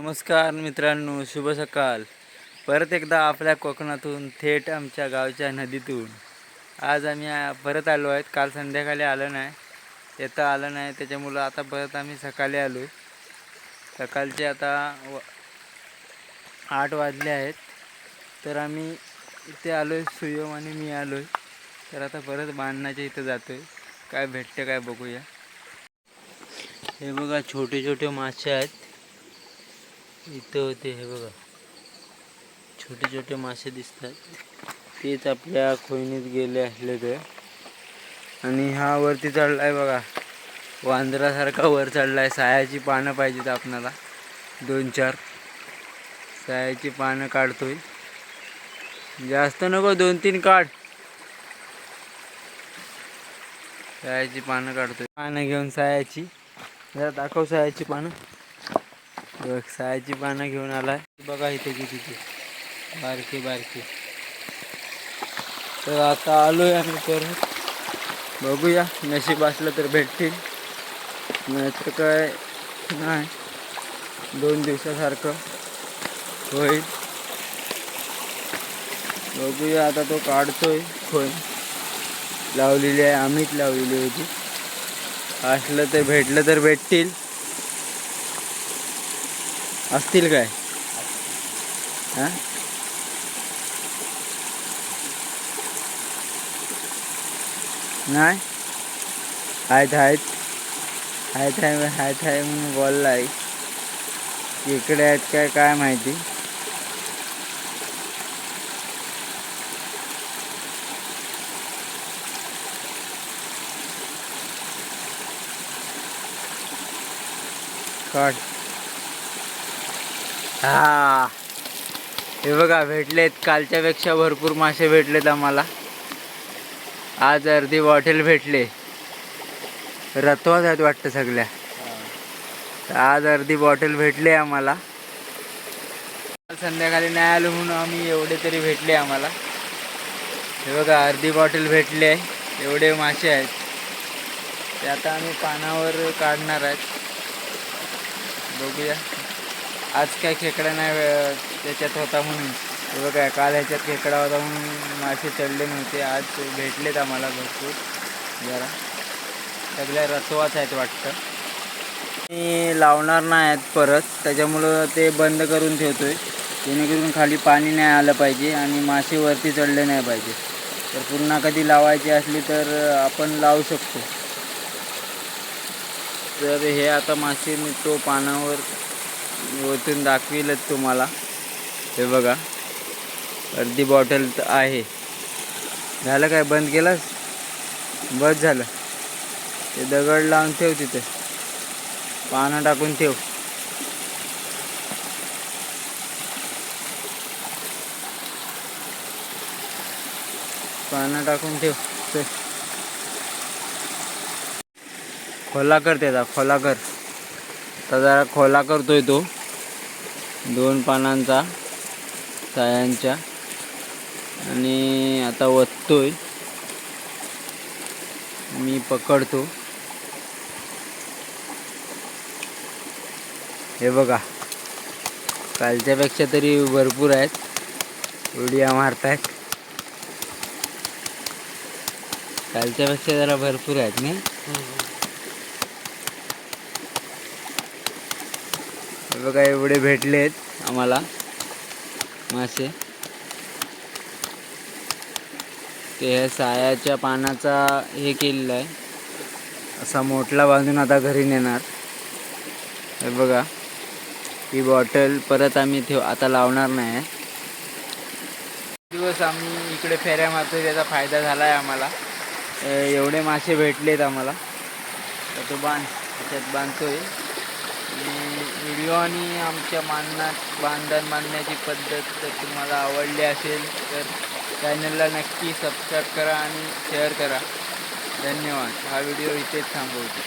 नमस्कार मित्रांनो शुभ सकाळ परत एकदा आपल्या कोकणातून थेट आमच्या गावच्या नदीतून. आज आम्ही परत आलो आहेत. काल संध्याकाळी आलं नाही. येतं आलं नाही. त्याच्यामुळं आता परत आम्ही सकाळी आलो आहे सकाळचे आता व आठ वाजले आहेत. तर आम्ही इथे आलो आहे सुयम आणि मी आलो आहे तर आता परत बांधण्याच्या इथं जातो आहे काय भेटतं काय बघूया. हे बघा छोटे छोटे मासे आहेत. इथं होते हे बघा. छोटे छोटे मासे दिसतात. तेच आपल्या खोईनीत गेले असले ते. आणि हा वरती चढलाय बघा. वांदरासारखा वर चढलाय. सायाची पानं पाहिजेत आपणाला. दोन चार. सायाची पानं काढतोय. जास्त नको दोन तीन काढ. सायाची पानं काढतोय. पानं घेऊन सायाची. जरा दाखव सायाची पानं. सायाची पानं घेऊन आलाय. बघा इथे किती ते. बारके बारके. तर आता आलोय आम्ही परत. बघूया नशीब असलं तर भेटतील. नाहीतर काय नाही. दोन दिवसासारखं होईल. बघूया आता तो काढतोय खोय लावलेली आहे आम्हीच लावलेली होती. असलं तर भेटलं तर भेटतील. असतील काय? नाही? आहेत आहेत आहेत आहे आहेत आहे म्हणून बोललाय. इकडे आहेत काय काय माहिती? काढ. हा. हे बघा भेटलेत. कालच्यापेक्षा भरपूर मासे भेटलेत आम्हाला. आज अर्धी बॉटल भेटले. रत्वाच आहेत वाटतं सगळ्या. आज अर्धी बॉटल भेटले आम्हाला. संध्याकाळी नाही आलो म्हणून आम्ही एवढे तरी भेटले आम्हाला. हे बघा अर्धी बॉटल भेटले आहे. एवढे मासे आहेत. ते आता आम्ही पानावर काढणार आहेत. बघूया. आज काय खेकडा नाही त्याच्यात होता म्हणून. हे बघा काल ह्याच्यात खेकडा होता म्हणून मासे चढले नव्हते आज भेटलेत आम्हाला भरपूर. जरा. सगळ्या रसवाच आहेत वाटतं. मी लावणार नाही आहेत परत त्याच्यामुळं ते बंद करून ठेवतो आहे जेणेकरून खाली पाणी नाही आलं पाहिजे आणि मासे वरती चढले नाही पाहिजे. तर पुन्हा कधी लावायची असली तर आपण लावू शकतो. तर हे आता मासे मी तो पानावर ओतून दाखवीलच तुम्हाला. हे बघा. अर्धी बॉटल तर आहे. झालं काय? बंद केलंस? बस झालं. ते दगड लावून ठेव तिथे. पानं टाकून ठेव. पानं टाकून ठेव. खोला कर त्याचा खोला कर आता जरा खोला करतोय तो. दोन पानांचा सायांच्या. आणि आता वततोय. मी पकडतो. हे बघा. कालच्यापेक्षा तरी भरपूर आहेत. उडिया मारतायत. कालच्यापेक्षा जरा भरपूर आहेत नाही? बघा एवढे भेटलेत आम्हाला. मासे. ते ह्या सायाच्या पानाचा हे केलेलं आहे असा मोठला बांधून आता घरी नेणार. हे बघा ही बॉटल परत आम्ही ठेव आता लावणार नाही आहे. दिवस आम्ही इकडे फेऱ्या मारतो त्याचा फायदा झाला आहे आम्हाला एवढे मासे भेटलेत आम्हाला. तर तो बांध त्याच्यात बांधतोय. व्हिडिओ आणि आमच्या मानण्यात बांधण मानण्याची पद्धत जर तुम्हाला आवडली असेल तर चॅनलला नक्की सबस्क्राईब करा आणि शेअर करा. धन्यवाद. हा व्हिडिओ इथेच थांबवतो.